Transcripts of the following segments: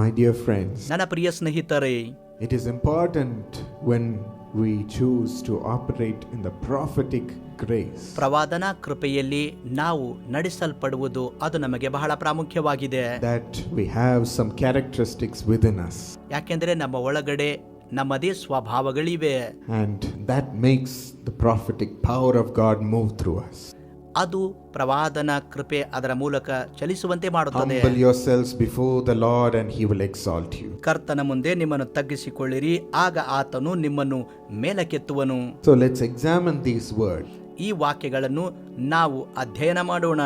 My dear friends, ನನ್ನ ಪ್ರಿಯ ಸ್ನೇಹಿತರೇ it is important when we choose to operate in the prophetic grace ಪ್ರವಾದನಾ ಕೃಪೆಯಲ್ಲಿ ನಾವು ನಡೆಸಲ್ಪಡುವುದು ಅದು ನಮಗೆ ಬಹಳ ಪ್ರಾಮುಖ್ಯವಾಗಿದೆ that we have some characteristics within us. ಯಾಕೆಂದ್ರೆ ನಮ್ಮ ಒಳಗಡೆ ನಮ್ಮದೇ ಸ್ವಭಾವಗಳಿವೆ And that makes the prophetic power of God move through us. ಅದು ಪ್ರವಾದನ ಕೃಪೆ ಅದರ ಮೂಲಕ ಚಲಿಸುವಂತೆ ಮಾಡುತ್ತದೆ Humble yourselves before the Lord, and He will exalt you. ಕರ್ತನ ಮುಂದೆ ನಿಮ್ಮನ್ನು ತಗ್ಗಿಸಿಕೊಳ್ಳಿರಿ ಆಗ ಆತನು ನಿಮ್ಮನ್ನು ಮೇಲಕ್ಕೆತ್ತುವನು So let's examine these words. ಈ ವಾಕ್ಯಗಳನ್ನು ನಾವು ಅಧ್ಯಯನ ಮಾಡೋಣ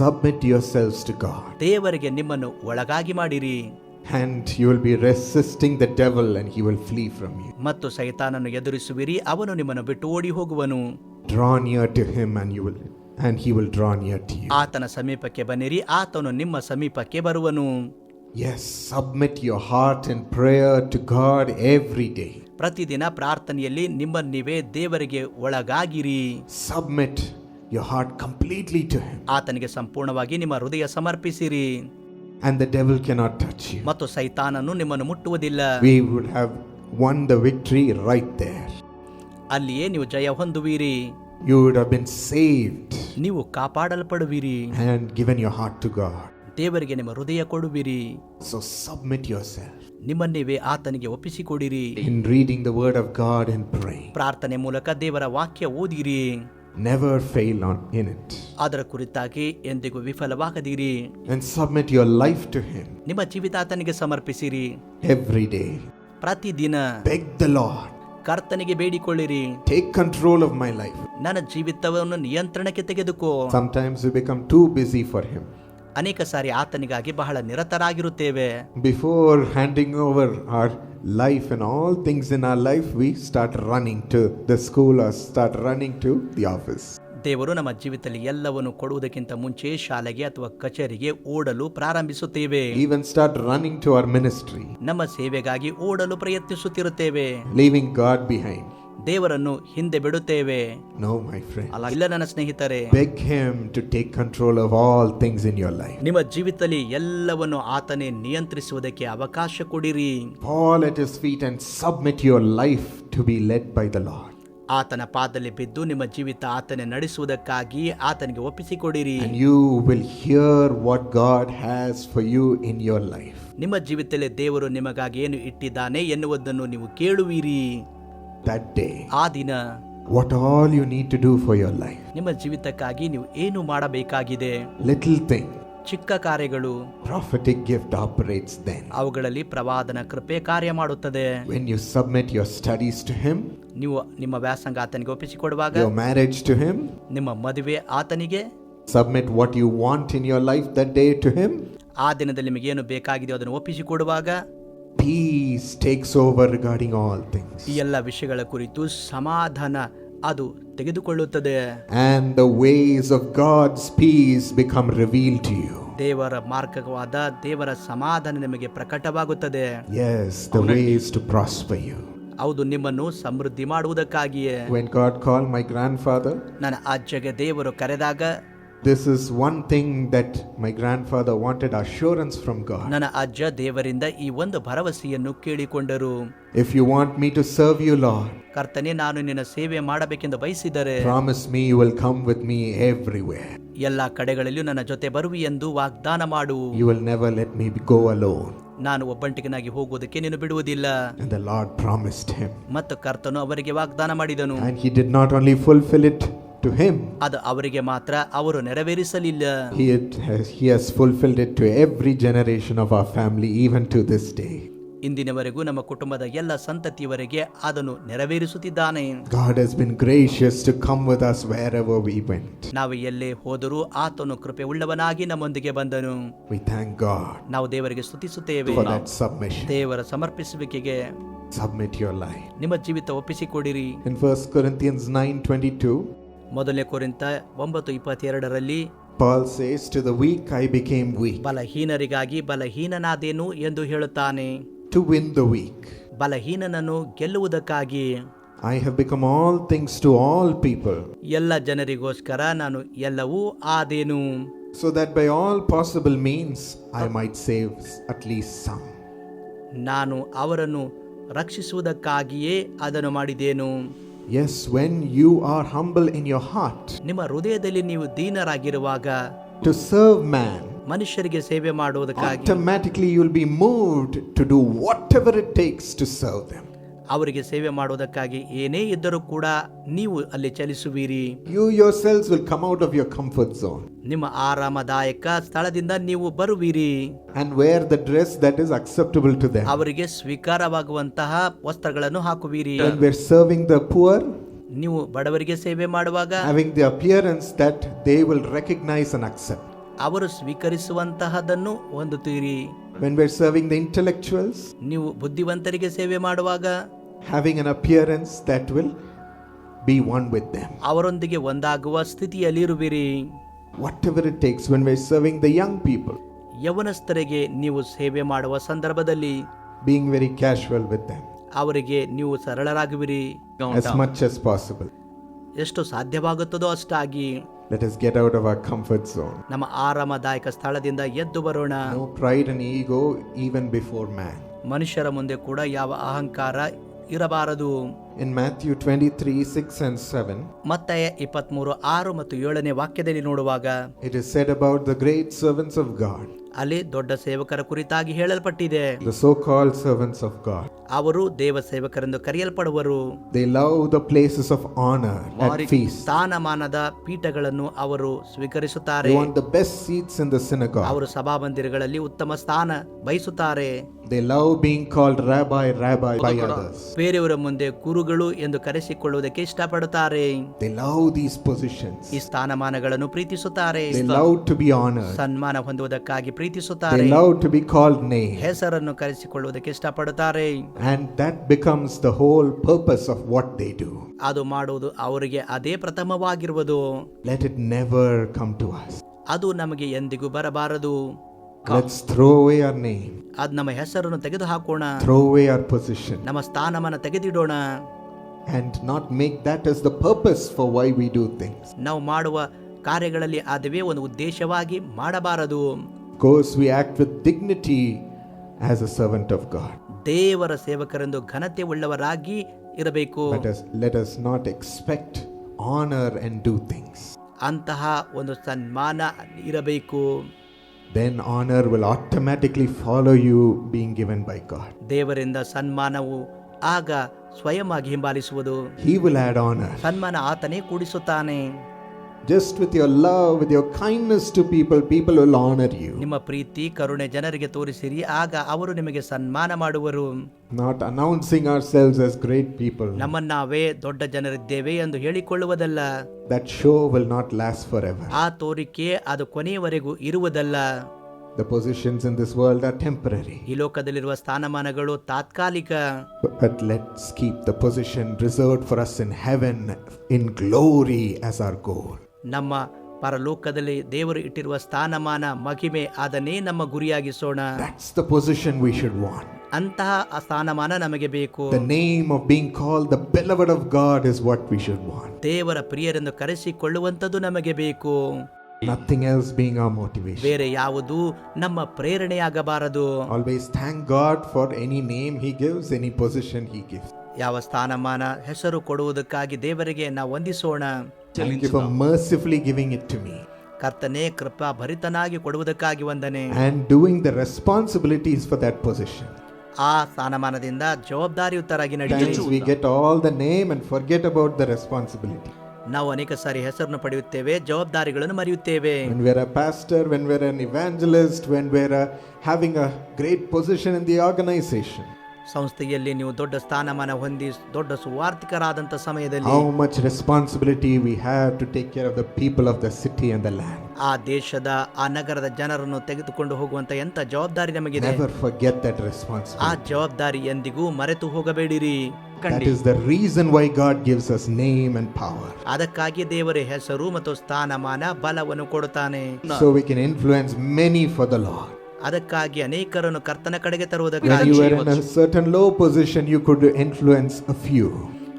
Submit yourselves to God, ದೇವರಿಗೆ ನಿಮ್ಮನ್ನು ಒಳಗಾಗಿ ಮಾಡಿರಿ and you will be resisting the devil, and he will flee from you. ಮತ್ತು ಸೈತಾನನ್ನು ಎದುರಿಸುವಿರಿ ಅವನು ನಿಮ್ಮನ್ನು ಬಿಟ್ಟು ಓಡಿ ಹೋಗುವನು Draw near to Him, and you will, and He will draw near to you. ಆತನ ಸಮೀಪಕ್ಕೆ ಬನ್ನಿರಿ ಆತನು ನಿಮ್ಮ ಸಮೀಪಕ್ಕೆ ಬರುವನು Yes, submit your heart in prayer to God every day. ಪ್ರತಿದಿನ ಪ್ರಾರ್ಥನೆಯಲ್ಲಿ ನಿಮ್ಮನ್ನು ನೀವೇ ದೇವರಿಗೆ ಒಳಗಾಗಿರಿ Submit your heart completely to Him, ಆತನಿಗೆ ಸಂಪೂರ್ಣವಾಗಿ ನಿಮ್ಮ ಹೃದಯ ಸಮರ್ಪಿಸಿರಿ and the devil cannot touch you. ಮತ್ತು ಸೈತಾನನು ನಿಮ್ಮನ್ನು ಮುಟ್ಟುವುದಿಲ್ಲ We would have won the victory right there. ಅಲ್ಲಿಯೇ ನೀವು ಜಯ ಹೊಂದುವಿರಿ You would have been saved ನೀವು ಕಾಪಾಡಲ್ಪಡುವಿರಿ and given your heart to God. ದೇವರಿಗೆ ನಿಮ್ಮ ಹೃದಯ ಕೊಡುವಿರಿ So submit yourself ನಿಮ್ಮನ್ನೇವೇ ಆತನಿಗೆ ಒಪ್ಪಿಸಿಕೊಡಿರಿ in reading the Word of God and praying. ಪ್ರಾರ್ಥನೆ ಮೂಲಕ ದೇವರ ವಾಕ್ಯ ಓದಿರಿ Never fail on in it. ಅದರ ಕುರಿತಾಗಿ ಎಂದಿಗೂ ವಿಫಲವಾಗದಿರಿ And submit your life to Him ನಿಮ್ಮ ಜೀವಿತ ಆತನಿಗೆ ಸಮರ್ಪಿಸಿರಿ every day. ಪ್ರತಿದಿನ Beg the Lord, ಕರ್ತನಿಗೆ ಬೇಡಿಕೊಳ್ಳಿರಿ. Take control of my life ನನ್ನ ಜೀವಿತವನ್ನು ನಿಯಂತ್ರಣಕ್ಕೆ ತೆಗೆದುಕೋ. Sometimes we become too busy for him ಅನೇಕ ಸಾರಿ ಆತನಿಗಾಗಿ ಬಹಳ ನಿರತರಾಗಿರುತ್ತೇವೆ. Before handing over our life and all things in our life we start running to the school or start running to the office ದೇವರು ನಮ್ಮ ಜೀವಿತದಲ್ಲಿ ಎಲ್ಲವನ್ನು ಕೊಡುವುದಕ್ಕಿಂತ ಮುಂಚೆ ಶಾಲೆಗೆ ಅಥವಾ ಕಚೇರಿಗೆ ಓಡಲು ಪ್ರಾರಂಭಿಸುತ್ತೇವೆ. Even start running to our ministry ನಮ್ಮ ಸೇವೆಗಾಗಿ ಓಡಲು ಪ್ರಯತ್ನಿಸುತ್ತಿರುತ್ತೇವೆ. ಲಿವಿಂಗ್ ಗಾಡ್ ಬಿಹೈಂಡ್ ದೇವರನ್ನು ಹಿಂದೆ ಬಿಡುತ್ತೇವೆ. ನೋ ಮೈ ಫ್ರೆಂಡ್ ಅಲ್ಲ ಇಲ್ಲ ನನ್ನ ಸ್ನೇಹಿತರೆ. Beg him to take control of all things in your life ನಿಮ್ಮ ಜೀವಿತದಲ್ಲಿ ಎಲ್ಲವನ್ನು ಆತನೇ ನಿಯಂತ್ರಿಸುವುದಕ್ಕೆ ಅವಕಾಶ ಕೊಡಿರಿ. Fall at his feet and submit your life to be led by the Lord ಆತನ ಪಾದದಲ್ಲಿ ಬಿದ್ದು ನಿಮ್ಮ ಜೀವಿತ ಆತನೇ ನಡೆಸುವುದಕ್ಕಾಗಿ ಆತನಿಗೆ ಒಪ್ಪಿಸಿಕೊಡಿರಿ And you will hear what God has for you in your life. ನಿಮ್ಮ ಜೀವಿತದಲ್ಲಿ ದೇವರು ನಿಮಗಾಗಿ ಏನು ಇಟ್ಟಿದ್ದಾನೆ ಎನ್ನುವುದನ್ನು ನೀವು ಕೇಳುವಿರಿ That day, ಆ ದಿನ what all you need to do for your life. ನಿಮ್ಮ ಜೀವಿತಕ್ಕಾಗಿ ನೀವು ಏನು ಮಾಡಬೇಕಾಗಿದೆ Little thing, ಚಿಕ್ಕ ಕಾರ್ಯಗಳು prophetic gift operates then. ಅವುಗಳಲ್ಲಿ ಪ್ರವಾದನ ಕೃಪೆ ಕಾರ್ಯ ಮಾಡುತ್ತದೆ When you submit your studies to Him, ನೀವು ನಿಮ್ಮ ವ್ಯಾಸಂಗ ಆತನಿಗೆ ಒಪ್ಪಿಸಿಕೊಡುವಾಗ your marriage to Him, ನಿಮ್ಮ ಮದುವೆ ಆತನಿಗೆ submit what you want in your life that day to Him, ಆ ದಿನದಲ್ಲಿ ನಿಮಗೆ ಏನು ಬೇಕಾಗಿದೆ ಅದನ್ನು ಒಪ್ಪಿಸಿಕೊಡುವಾಗ peace takes over regarding all things. ಈ ಎಲ್ಲ ವಿಷಯಗಳ ಕುರಿತು ಸಮಾಧಾನ ಅದು ತೆಗೆದುಕೊಳ್ಳುತ್ತದೆ and the ways of God's peace become revealed to you. ದೇವರ ಮಾರ್ಗವಾದ ದೇವರ ಸಮಾಧಾನ ನಿಮಗೆ ಪ್ರಕಟವಾಗುತ್ತದೆ as the ways to prosper you. ಹೌದು ನಿಮ್ಮನ್ನು ಸಮೃದ್ಧಿ ಮಾಡುವುದಕ್ಕಾಗಿಯೇ When God called my grandfather, ನನ್ನ ಅಜ್ಜಗೆ ದೇವರು ಕರೆದಾಗ this is one thing that my grandfather wanted assurance from God. ನನ್ನ ಅಜ್ಜ ದೇವರಿಂದ ಈ ಒಂದು ಭರವಸೆಯನ್ನು ಕೇಳಿಕೊಂಡರು If you want me to serve you, Lord, ಕರ್ತನೆ ನಾನು ನಿನ್ನ ಸೇವೆ ಮಾಡಬೇಕೆಂದು ಬಯಸಿದರೆ promise me you will come with me everywhere. ಎಲ್ಲ ಕಡೆಗಳಲ್ಲಿಯೂ ನನ್ನ ಜೊತೆ ಬರುವಿ ಎಂದು ವಾಗ್ದಾನ ಮಾಡು You will never let me go alone. ನಾನು ಒಬ್ಬಂಟಿಗನಾಗಿ ಹೋಗುವುದಕ್ಕೆ ನೀನು ಬಿಡುವುದಿಲ್ಲ And the Lord promised him. ಮತ್ತು ಕರ್ತನು ಅವರಿಗೆ ವಾಗ್ದಾನ ಮಾಡಿದನು And he did not only fulfill it to him, ಅದು ಅವರಿಗೆ ಮಾತ್ರ ಅವರು ನೆರವೇರಿಸಲಿಲ್ಲ he, it has, he has fulfilled it to every generation of our family, even to this day. ಇಂದಿನವರೆಗೂ ನಮ್ಮ ಕುಟುಂಬದ ಎಲ್ಲ ಸಂತತಿಯವರೆಗೆ ಅದನ್ನು ನೆರವೇರಿಸುತ್ತಿದ್ದಾನೆ God has been gracious to come with us wherever we went. ನಾವು ಎಲ್ಲೇ ಹೋದರೂ ಆತನು ಕೃಪೆ ಉಳ್ಳವನಾಗಿ ನಮ್ಮೊಂದಿಗೆ ಬಂದನು We thank God ನಾವು ದೇವರಿಗೆ ಸ್ತುತಿಸುತ್ತೇವೆ for that submission. ದೇವರ ಸಮರ್ಪಿಸುವಿಕೆಗೆ Submit your life. ನಿಮ್ಮ ಜೀವಿತ ಒಪ್ಪಿಸಿಕೊಡಿರಿ In 1 Corinthians 9:22, ಮೊದಲನೇ ಕೊರಿಂತ ಒಂಬತ್ತು ಇಪ್ಪತ್ತೆರಡರಲ್ಲಿ Paul says, To the weak I became weak, ಬಲಹೀನರಿಗಾಗಿ ಬಲಹೀನನಾದೇನು ಎಂದು ಹೇಳುತ್ತಾನೆ to win the weak. ಬಲಹೀನನನ್ನು ಗೆಲ್ಲುವುದಕ್ಕಾಗಿ I have become all things to all people, ಎಲ್ಲ ಜನರಿಗೋಸ್ಕರ ನಾನು ಎಲ್ಲವೂ ಆದೇನು so that by all possible means I might save at least some. ನಾನು ಅವರನ್ನು ರಕ್ಷಿಸುವುದಕ್ಕಾಗಿಯೇ ಅದನ್ನು ಮಾಡಿದೇನು Yes, when you are humble in your heart ನಿಮ್ಮ ಹೃದಯದಲ್ಲಿ ನೀವು ದೀನರಾಗಿರುವಾಗ to serve man, ಮನುಷ್ಯರಿಗೆ ಸೇವೆ ಮಾಡುವುದಕ್ಕಾಗಿ automatically you'll be moved to do whatever it takes to serve them. ಅವರಿಗೆ ಸೇವೆ ಮಾಡುವುದಕ್ಕಾಗಿ ಏನೇ ಇದ್ದರೂ ಕೂಡ ನೀವು ಅಲ್ಲಿ ಚಲಿಸುವಿರಿ You yourselves will come out of your comfort zone ನಿಮ್ಮ ಆರಾಮದಾಯಕ ಸ್ಥಳದಿಂದ ನೀವು ಬರುವಿರಿ and wear the dress that is acceptable to them. ಅವರಿಗೆ ಸ್ವೀಕಾರವಾಗುವಂತಹ ವಸ್ತ್ರಗಳನ್ನು ಹಾಕುವಿರಿ When we're serving the poor, ನೀವು ಬಡವರಿಗೆ ಸೇವೆ ಮಾಡುವಾಗ having the appearance that they will recognize and accept. ಅವರು ಸ್ವೀಕರಿಸುವಂತಹದನ್ನು ಹೊಂದುತ್ತೀರಿ When we're serving the intellectuals, ನೀವು ಬುದ್ಧಿವಂತರಿಗೆ ಸೇವೆ ಮಾಡುವಾಗ having an appearance that will be one with them. ಅವರೊಂದಿಗೆ ಒಂದಾಗುವ ಸ್ಥಿತಿಯಲ್ಲಿರುವಿರಿ Whatever it takes when we're serving the young people, ಯವನಸ್ಥರಿಗೆ ನೀವು ಸೇವೆ ಮಾಡುವ ಸಂದರ್ಭದಲ್ಲಿ being very casual with them ಅವರಿಗೆ ನೀವು ಸರಳರಾಗುವಿರಿ as much as possible. ಎಷ್ಟು ಸಾಧ್ಯವಾಗುತ್ತದೋ ಅಷ್ಟಾಗಿ Let us get out of our comfort zone. ನಮ್ಮ ಆರಾಮದಾಯಕ ಸ್ಥಳದಿಂದ ಎದ್ದು ಬರೋಣ No pride and ego even before man. ಮನುಷ್ಯರ ಮುಂದೆ ಕೂಡ ಯಾವ ಅಹಂಕಾರ ಇರಬಾರದು. In Matthew twenty three six and seven ಮತ್ತಾಯ ಇಪ್ಪತ್ಮೂರು ಆರು ಮತ್ತು ಏಳನೇ ವಾಕ್ಯದಲ್ಲಿ ನೋಡುವಾಗ it is said about the great servants of God ಅಲ್ಲಿ ದೊಡ್ಡ ಸೇವಕರ ಕುರಿತಾಗಿ ಹೇಳಲ್ಪಟ್ಟಿದೆ. The so called servants of God ಅವರು ದೇವ ಸೇವಕರೆಂದು ಕರೆಯಲ್ಪಡುವರು They love the places of honor at feasts. ಸ್ಥಾನಮಾನದ ಪೀಠಗಳನ್ನು ಅವರು ಸ್ವೀಕರಿಸುತ್ತಾರೆ They want the best seats in the synagogue. ಅವರು ಸಭಾಮಂದಿರಗಳಲ್ಲಿ ಉತ್ತಮ ಸ್ಥಾನ ಬಯಸುತ್ತಾರೆ They love being called rabbi, rabbi by others. ಬೇರೆಯವರ ಮುಂದೆ ಗುರುಗಳು ಎಂದು ಕರೆಸಿಕೊಳ್ಳುವುದಕ್ಕೆ ಇಷ್ಟಪಡುತ್ತಾರೆ They love these positions. ಈ ಸ್ಥಾನಮಾನಗಳನ್ನು ಪ್ರೀತಿಸುತ್ತಾರೆ They love to be honored. ಸನ್ಮಾನ ಹೊಂದುವುದಕ್ಕಾಗಿ They ಪ್ರೀತಿಸುತ್ತಾರೆ love to be called name. ಹೆಸರನ್ನು ಕರೆಸಿಕೊಳ್ಳುವುದಕ್ಕೆ ಇಷ್ಟಪಡುತ್ತಾರೆ And that becomes the whole purpose of what they do. ಅದು ಮಾಡುವುದು ಅವರಿಗೆ ಅದೇ ಪ್ರಥಮವಾಗಿರುವುದು Let it never come to us. ಅದು ನಮಗೆ ಎಂದಿಗೂ ಬರಬಾರದು Let's throw away our name, ಅದು ನಮ್ಮ ಹೆಸರನ್ನು ತೆಗೆದು ಹಾಕೋಣ throw away our position, ನಮ್ಮ ಸ್ಥಾನಮಾನ ತೆಗೆದಿಡೋಣ and not make that as the purpose for why we do things. ನಾವು ಮಾಡುವ ಕಾರ್ಯಗಳಲ್ಲಿ ಅದುವೇ ಒಂದು ಉದ್ದೇಶವಾಗಿ ಮಾಡಬಾರದು Of course, we act with dignity as a servant of God. ದೇವರ ಸೇವಕರೆಂದು ಘನತೆ ಉಳ್ಳವರಾಗಿ ಇರಬೇಕು Let us, let us not expect honor and do things. ಅಂತಹ ಒಂದು ಸನ್ಮಾನ ಇರಬೇಕು Then honor will automatically follow you being given by God. ದೇವರಿಂದ ಸನ್ಮಾನವು ಆಗ ಸ್ವಯಂವಾಗಿ ಹಿಂಬಾಲಿಸುವುದು He will add honor. ಸನ್ಮಾನ ಆತನೇ ಕೂಡಿಸುತ್ತಾನೆ Just with your love, with your kindness to people, people will honor you. ನಿಮ್ಮ ಪ್ರೀತಿ ಕರುಣೆ ಜನರಿಗೆ ತೋರಿಸಿರಿ ಆಗ ಅವರು ನಿಮಗೆ ಸನ್ಮಾನ ಮಾಡುವರು Not announcing ourselves as great people. ನಮ್ಮನ್ನಾವೇ ದೊಡ್ಡ ಜನರಿದ್ದೇವೆ ಎಂದು ಹೇಳಿಕೊಳ್ಳುವುದಲ್ಲ That show will not last forever. ಆ ತೋರಿಕೆ ಅದು ಕೊನೆಯವರೆಗೂ ಇರುವುದಲ್ಲ The positions in this world are temporary. ಈ ಲೋಕದಲ್ಲಿರುವ ಸ್ಥಾನಮಾನಗಳು ತಾತ್ಕಾಲಿಕ But, but let's keep the position reserved for us in heaven in glory as our goal. ನಮ್ಮ ಪರಲೋಕದಲ್ಲಿ ದೇವರು ಇಟ್ಟಿರುವ ಸ್ಥಾನಮಾನ ಮಹಿಮೆ ಅದನ್ನೇ ನಮ್ಮ ಗುರಿಯಾಗಿಸೋಣ That's the position we should want. ಅಂತಹ ಆ ಸ್ಥಾನಮಾನ ನಮಗೆ ಬೇಕು The name of being called the beloved of God is what we should want. ದೇವರ ಪ್ರಿಯರೆಂದು ಕರೆಸಿಕೊಳ್ಳುವಂಥದ್ದು ನಮಗೆ ಬೇಕು Nothing else being our motivation. ಬೇರೆ ಯಾವುದು ನಮ್ಮ ಪ್ರೇರಣೆಯಾಗಬಾರದು Always thank God for any name He gives, any position He gives. ಯಾವ ಸ್ಥಾನಮಾನ ಹೆಸರು ಕೊಡುವುದಕ್ಕಾಗಿ ದೇವರಿಗೆ ನಾವು ವಂದಿಸೋಣ for mercifully giving it to me ಕರ್ತನೆ ಕೃಪಾ ಭರಿತನಾಗಿ ಕೊಡುವುದಕ್ಕಾಗಿ ವಂದನೆ and doing the responsibilities for that position. ಆ ಸ್ಥಾನಮಾನದಿಂದ ಜವಾಬ್ದಾರಿಯುತರಾಗಿ ನಡೆಯಲಿ Sometimes we get all the name and forget about the responsibility. ನಾವು ಅನೇಕ ಸಾರಿ ಹೆಸರನ್ನು ಪಡೆಯುತ್ತೇವೆ ಜವಾಬ್ದಾರಿಗಳನ್ನು ಮರೆಯುತ್ತೇವೆ When we're a pastor, when we're an evangelist, when we're uh, having a great position in the organization, ಸಂಸ್ಥೆಯಲ್ಲಿ ನೀವು ದೊಡ್ಡ ಸ್ಥಾನಮಾನ ಹೊಂದಿ ದೊಡ್ಡ ಸುವಾರ್ಥಿಕರಾದಂಥ ಸಮಯದಲ್ಲಿ how much responsibility we have to take care of the people of the city and the land. ಆ ದೇಶದ ಆ ನಗರದ ಜನರನ್ನು ತೆಗೆದುಕೊಂಡು ಹೋಗುವಂತ ಎಂತ ಜವಾಬ್ದಾರಿ ನಮಗಿದೆ Never forget that ಆ ಜವಾಬ್ದಾರಿ ಎಂದಿಗೂ ಮರೆತು ಹೋಗಬೇಡಿರಿ That is the reason why God gives us name and power. ಅದಕ್ಕಾಗಿ ದೇವರ ಹೆಸರು ಮತ್ತು ಸ್ಥಾನಮಾನ ಬಲವನ್ನು ಕೊಡುತ್ತಾನೆ So we can influence many for the Lord. ಅದಕ್ಕಾಗಿ ಅನೇಕರನ್ನು ಕರ್ತನ ಕಡೆಗೆ ತರುವುದಕ್ಕಾಗಿ certain low position you could influence of you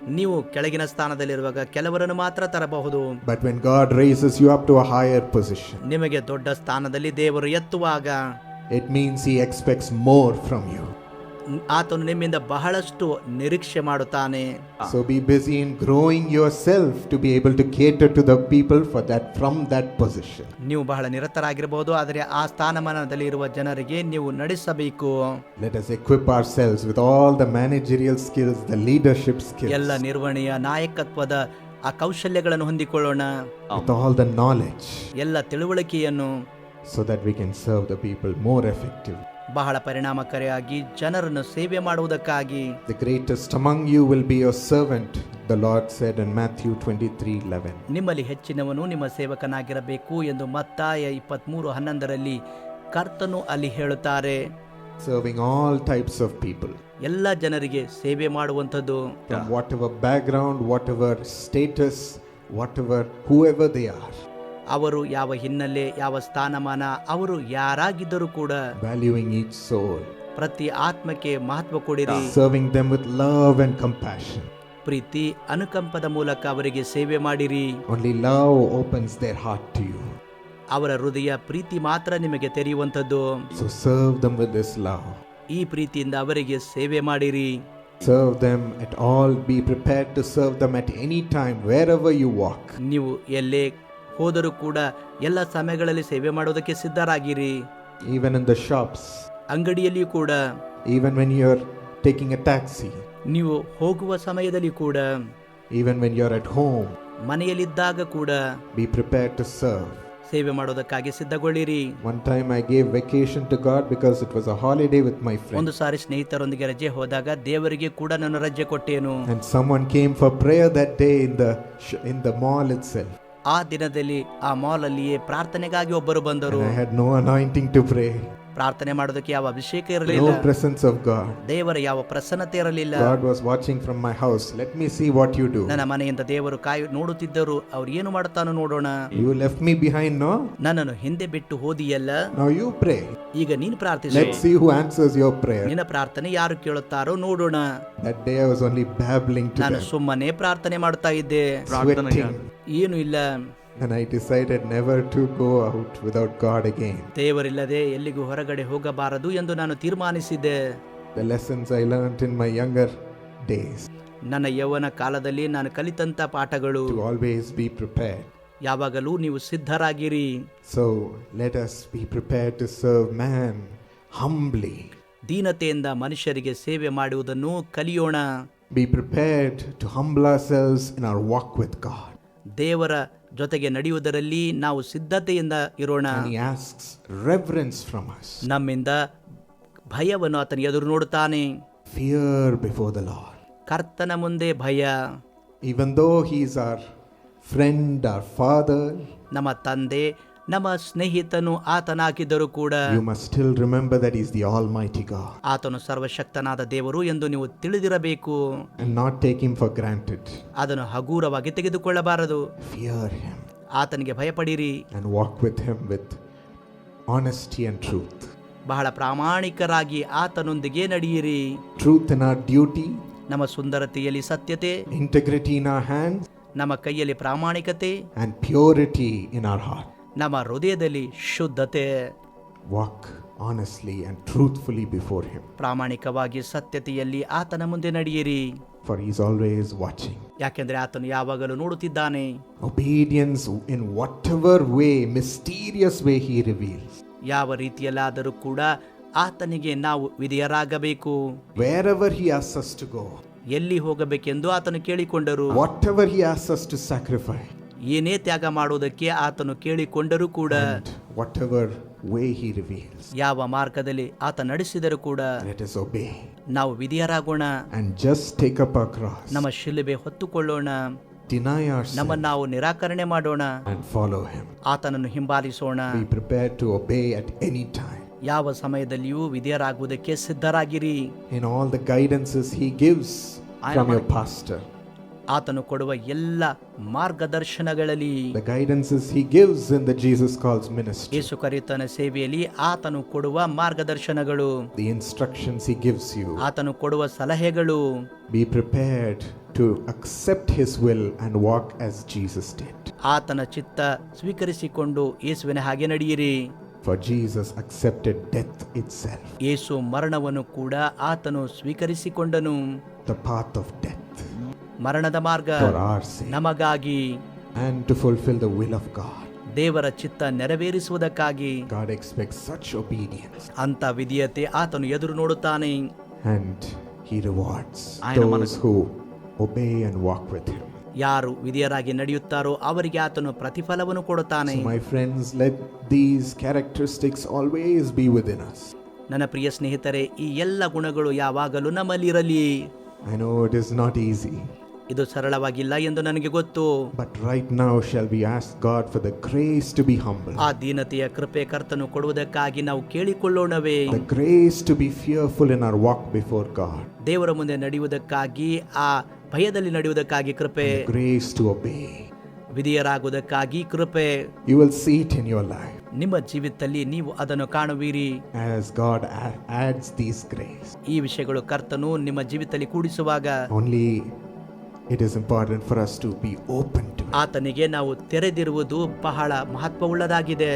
ನೀವು ಕೆಳಗಿನ ಸ್ಥಾನದಲ್ಲಿರುವಾಗ ಕೆಲವರನ್ನು ಮಾತ್ರ ತರಬಹುದು. But when God raises you up to higher position ನಿಮಗೆ ದೊಡ್ಡ ಸ್ಥಾನದಲ್ಲಿ ದೇವರು ಎತ್ತುವಾಗ it means she expects more from you ಆತನು ನಿಮ್ಮಿಂದ ಬಹಳಷ್ಟು ನಿರೀಕ್ಷೆ ಮಾಡುತ್ತಾನೆ. So be busy in growing yourself to be able to cater to the people for that from that position ನೀವು ಬಹಳ ನಿರತರಾಗಿರಬಹುದು ಆದರೆ ಆ ಸ್ಥಾನಮಾನದಲ್ಲಿ ಇರುವ ಜನರಿಗೆ ನೀವು ನಡೆಸಬೇಕು. Let us equip ourselves with all the managerial skills the leadership skill ಎಲ್ಲ ನಿರ್ವಹಣೆಯ ನಾಯಕತ್ವದ ಆ ಕೌಶಲ್ಯಗಳನ್ನು ಹೊಂದಿಕೊಳ್ಳೋಣ. ವಿತ್ ಆಲ್ ದ ನಾಲೆಜ್ ಎಲ್ಲ ತಿಳುವಳಿಕೆಯನ್ನು. So that we can serve the people more effectively ಬಹಳ ಪರಿಣಾಮಕಾರಿಯಾಗಿ ಜನರನ್ನು ಸೇವೆ ಮಾಡುವುದಕ್ಕಾಗಿ The greatest among you will be your servant, the Lord said in Matthew 23 11. ನಿಮ್ಮಲ್ಲಿ ಹೆಚ್ಚಿನವನು ನಿಮ್ಮ ಸೇವಕನಾಗಿರಬೇಕು ಎಂದು ಮತ್ತಾಯ ಇಪ್ಪತ್ತ್ಮೂರು ಹನ್ನೊಂದರಲ್ಲಿ ಕರ್ತನು ಅಲ್ಲಿ ಹೇಳುತ್ತಾರೆ Serving all types of people, ಎಲ್ಲ ಜನರಿಗೆ ಸೇವೆ ಮಾಡುವಂಥದ್ದು from whatever background, whatever status, whatever, whoever they are, ಅವರು ಯಾವ ಹಿನ್ನೆಲೆ ಯಾವ ಸ್ಥಾನಮಾನ ಅವರು ಯಾರಾಗಿದ್ದರೂ ಕೂಡ ವ್ಯಾಲ್ಯೂಯಿಂಗ್ ಈಚ್ ಸೋಲ್ ಪ್ರತಿ ಆತ್ಮಕ್ಕೆ ಮಹತ್ವ ಕೊಡಿರಿ. Serving them with love and compassion ಪ್ರೀತಿ ಅನುಕಂಪದ ಮೂಲಕ ಅವರಿಗೆ ಸೇವೆ ಮಾಡಿರಿ. Only love opens their heart to you ಅವರ ಹೃದಯ ಪ್ರೀತಿ ಮಾತ್ರ ನಿಮಗೆ ತೆರೆಯುವಂತದ್ದು so serve them with this love ಈ ಪ್ರೀತಿಯಿಂದ ಅವರಿಗೆ ಸೇವೆ ಮಾಡಿರಿ. Serve them at all be prepared to serve them at any time wherever you walk ನೀವು ಎಲ್ಲೇ ಹೋದರೂ ಕೂಡ ಎಲ್ಲ ಸಮಯಗಳಲ್ಲಿ ಸೇವೆ ಮಾಡೋದಕ್ಕೆ ಸಿದ್ಧರಾಗಿರಿ. ಈವನ್ ಇನ್ ದ ಶಾಪ್ಸ್ ಅಂಗಡಿಯಲ್ಲಿಯೂ ಕೂಡ. Even when you are taking a taxi ನೀವು ಹೋಗುವ ಸಮಯದಲ್ಲಿ ಕೂಡ. Even when you are at home ಮನೆಯಲ್ಲಿದ್ದಾಗ ಕೂಡ. ಬಿ ಪ್ರಿಪೇರ್ ಟು ಸರ್ವ್ ಸೇವೆ ಮಾಡೋದಕ್ಕಾಗಿ ಸಿದ್ಧಗೊಳ್ಳಿರಿ. One time I gave vacation to God because it was a holiday with my friend ಒಂದು ಸಾರಿ ಸ್ನೇಹಿತರೊಂದಿಗೆ ರಜೆ ಹೋದಾಗ ದೇವರಿಗೆ ಕೂಡ ನಾನು ರಜೆ ಕೊಟ್ಟೇನು. And someone came for prayer that day in the in the mall itself ಆ ದಿನದಲ್ಲಿ ಆ ಮಾಲ್ ಅಲ್ಲಿಯೇ ಪ್ರಾರ್ಥನೆಗಾಗಿ ಒಬ್ಬರು ಬಂದರು I had no no to pray. ಪ್ರಾರ್ಥನೆ ಮಾಡೋದಕ್ಕೆ ಯಾವ ಅಭಿಷೇಕ ಇರಲಿಲ್ಲ. ಪ್ರೆಸೆನ್ಸ್ ಆಫ್ ಗಾಡ್ ದೇವರ ಯಾವ ಪ್ರಸನ್ನತೆ ಇರಲಿಲ್ಲ. God was watching from my house let me see what you do ನನ್ನ ಮನೆಯಿಂದ ದೇವರು ಕಾಯಿ ನೋಡುತ್ತಿದ್ದರು. ಅವ್ರು ಏನು ಮಾಡುತ್ತಾನೋ ನೋಡೋಣ. You left me behind no ನನ್ನನ್ನು ಹಿಂದೆ ಬಿಟ್ಟು ಹೋದಿಯಲ್ಲ. ನೌ ಯು ಪ್ರೇ ಈಗ ನೀನು ಪ್ರಾರ್ಥಿಸು. Let see who answers your prayer ನಿನ್ನ ಪ್ರಾರ್ಥನೆ ಯಾರು ಕೇಳುತ್ತಾರೋ ನೋಡೋಣ. That day I was only babbling to ನಾನು ಸುಮ್ಮನೆ ಪ್ರಾರ್ಥನೆ ಮಾಡುತ್ತಾ ಇದ್ದೆ. ಪ್ರಾರ್ಥನೆ ಏನು ಇಲ್ಲ. And I decided never to go out without God again. ದೇವರಿಲ್ಲದೆ ಎಲ್ಲಿಗೂ ಹೊರಗಡೆ ಹೋಗಬಾರದು ಎಂದು ನಾನು ತೀರ್ಮಾನಿಸಿದ್ದೆ The lessons I learned in my younger days ನನ್ನ ಯೌವನ ಕಾಲದಲ್ಲಿ ನಾನು ಕಲಿತಂತ ಪಾಠಗಳು to always be prepared. ಯಾವಾಗಲೂ ನೀವು ಸಿದ್ಧರಾಗಿರಿ So let us be prepared to serve man humbly. ದೀನತೆಯಿಂದ ಮನುಷ್ಯರಿಗೆ ಸೇವೆ ಮಾಡುವುದನ್ನು ಕಲಿಯೋಣ Be prepared to humble ourselves in our walk with God. ದೇವರ ಜೊತೆಗೆ ನಡೆಯುವುದರಲ್ಲಿ ನಾವು ಸಿದ್ಧತೆಯಿಂದ ಇರೋಣ. ರೆಫರೆನ್ಸ್ ಫ್ರಮ್ ನಮ್ಮಿಂದ ಭಯವನ್ನು ಆತನ ಎದುರು ನೋಡುತ್ತಾನೆ. ಫಿಯರ್ ಬಿಫೋರ್ ದ ಲಾರ್ ಕರ್ತನ ಮುಂದೆ ಭಯ. Even though he's our friend our father ನಮ್ಮ ತಂದೆ ನಮ್ಮ ಸ್ನೇಹಿತನು ಆತನಾಗಿದ್ದರೂ ಕೂಡ you must still remember that is the Almighty God ಆತನು ಸರ್ವಶಕ್ತನಾದ ದೇವರು ಎಂದು ನೀವು ತಿಳಿದಿರಬೇಕು and not take Him for granted. ಅದನ್ನು ಹಗೂರವಾಗಿ ತೆಗೆದುಕೊಳ್ಳಬಾರದು Fear Him ಆತನಿಗೆ ಭಯಪಡಿರಿ and walk with Him with honesty and truth. ಬಹಳ ಪ್ರಾಮಾಣಿಕರಾಗಿ ಆತನೊಂದಿಗೆ ನಡೆಯಿರಿ Truth in our duty, ನಮ್ಮ ಸುಂದರತೆಯಲ್ಲಿ ಸತ್ಯತೆ integrity in our hands, ನಮ್ಮ ಕೈಯಲ್ಲಿ ಪ್ರಾಮಾಣಿಕತೆ and purity in our heart. ನಮ್ಮ ಹೃದಯದಲ್ಲಿ ಶುದ್ಧತೆ Walk honestly and truthfully before Him, ಪ್ರಾಮಾಣಿಕವಾಗಿ ಸತ್ಯತೆಯಲ್ಲಿ ಆತನ ಮುಂದೆ ನಡೆಯಿರಿ for He's always watching. ಯಾಕೆಂದ್ರೆ ಆತನು ಯಾವಾಗಲೂ ನೋಡುತ್ತಿದ್ದಾನೆ Obedience in whatever way, mysterious way He reveals. ಯಾವ ರೀತಿಯಲ್ಲಾದರೂ ಕೂಡ ಆತನಿಗೆ ನಾವು ವಿಧೇಯರಾಗಬೇಕು Wherever He asks us to go, ಎಲ್ಲಿ ಹೋಗಬೇಕೆಂದು ಆತನು ಕೇಳಿಕೊಂಡರು whatever He asks us to sacrifice, ಏನೇ ತ್ಯಾಗ ಮಾಡುವುದಕ್ಕೆ ಆತನು ಕೇಳಿಕೊಂಡರೂ ಕೂಡ and whatever way He reveals, ಯಾವ ಮಾರ್ಗದಲ್ಲಿ ಆತ ನಡೆಸಿದರೂ ಕೂಡ let us obey ನಾವು ವಿಧಿಯರಾಗೋಣ just take up our cross, ನಮ್ಮ ಶಿಲುಬೆ ಹೊತ್ತುಕೊಳ್ಳೋಣ ourselves, ನಮ್ಮನ್ನು ನಾವು ನಿರಾಕರಣೆ ಮಾಡೋಣ Him. ಆತನನ್ನು ಹಿಂಬಾಲಿಸೋಣ prepared to obey at any time. ಯಾವ ಸಮಯದಲ್ಲಿಯೂ ವಿಧಿಯರಾಗುವುದಕ್ಕೆ ಸಿದ್ಧರಾಗಿರಿ In all the guidances He gives from your pastor, ಆತನು ಕೊಡುವ ಎಲ್ಲ ಮಾರ್ಗದರ್ಶನಗಳಲ್ಲಿ the guidances He gives in the Jesus Calls ministry, ಯೇಸು ಕರೆಯುತ್ತಾನೆ ಸೇವೆಯಲ್ಲಿ ಆತನು ಕೊಡುವ ಮಾರ್ಗದರ್ಶನಗಳು the instructions He gives you. ಆತನು ಕೊಡುವ ಸಲಹೆಗಳು Be prepared to accept His will and walk as Jesus did. ಆತನ ಚಿತ್ತ ಸ್ವೀಕರಿಸಿಕೊಂಡು ಯೇಸುವಿನ ಹಾಗೆ ನಡೆಯಿರಿ For Jesus accepted death itself, ಯೇಸು ಮರಣವನ್ನು ಕೂಡ ಆತನು ಸ್ವೀಕರಿಸಿಕೊಂಡನು the path of death, ಮರಣದ ಮಾರ್ಗ ನಮಗಾಗಿ and to fulfill the will of God. ದೇವರ ಚಿತ್ತ ನೆರವೇರಿಸುವುದಕ್ಕಾಗಿ God expects such obedience. ಅಂತ ವಿಧಿಯತೆ ಆತನು ಎದುರು ನೋಡುತ್ತಾನೆ. And he rewards those who obey and walk with ಯಾರು ವಿಧಿಯರಾಗಿ ನಡೆಯುತ್ತಾರೋ ಅವರಿಗೆ ಆತನು ಪ್ರತಿಫಲವನ್ನು ಕೊಡುತ್ತಾನೆ. My friends let these characteristics always be within us ನನ್ನ ಪ್ರಿಯ ಸ್ನೇಹಿತರೆ ಈ ಎಲ್ಲ ಗುಣಗಳು ಯಾವಾಗಲೂ ನಮ್ಮಲ್ಲಿರಲಿ. I know it is not easy ಇದು ಸರಳವಾಗಿಲ್ಲ ಎಂದು ನನಗೆ ಗೊತ್ತು but right now shall we ask God for the grace to be humble, ಆ ದೀನತೆಯ ಕೃಪೆ ಕರ್ತನು ಕೊಡುವುದಕ್ಕಾಗಿ ನಾವು ಕೇಳಿಕೊಳ್ಳೋಣವೇ the grace to be fearful in our walk before God, ದೇವರ ಮುಂದೆ ನಡೆಯುವುದಕ್ಕಾಗಿ ಆ ಭಯದಲ್ಲಿ ನಡೆಯುವುದಕ್ಕಾಗಿ ಕೃಪೆ the grace to obey. ವಿಧಿಯರಾಗುವುದಕ್ಕಾಗಿ ಕೃಪೆ You will see it in your life ನಿಮ್ಮ ಜೀವಿತದಲ್ಲಿ ನೀವು ಅದನ್ನು ಕಾಣುವಿರಿ as God a- adds these grace. ಈ ವಿಷಯಗಳು ಕರ್ತನು ನಿಮ್ಮ ಜೀವಿತದಲ್ಲಿ ಕೂಡಿಸುವಾಗ Only it is important for us to be open to ಆತನಿಗೆ ನಾವು ತೆರೆದಿರುವುದು ಬಹಳ ಮಹತ್ವವುಳ್ಳದಾಗಿದೆ.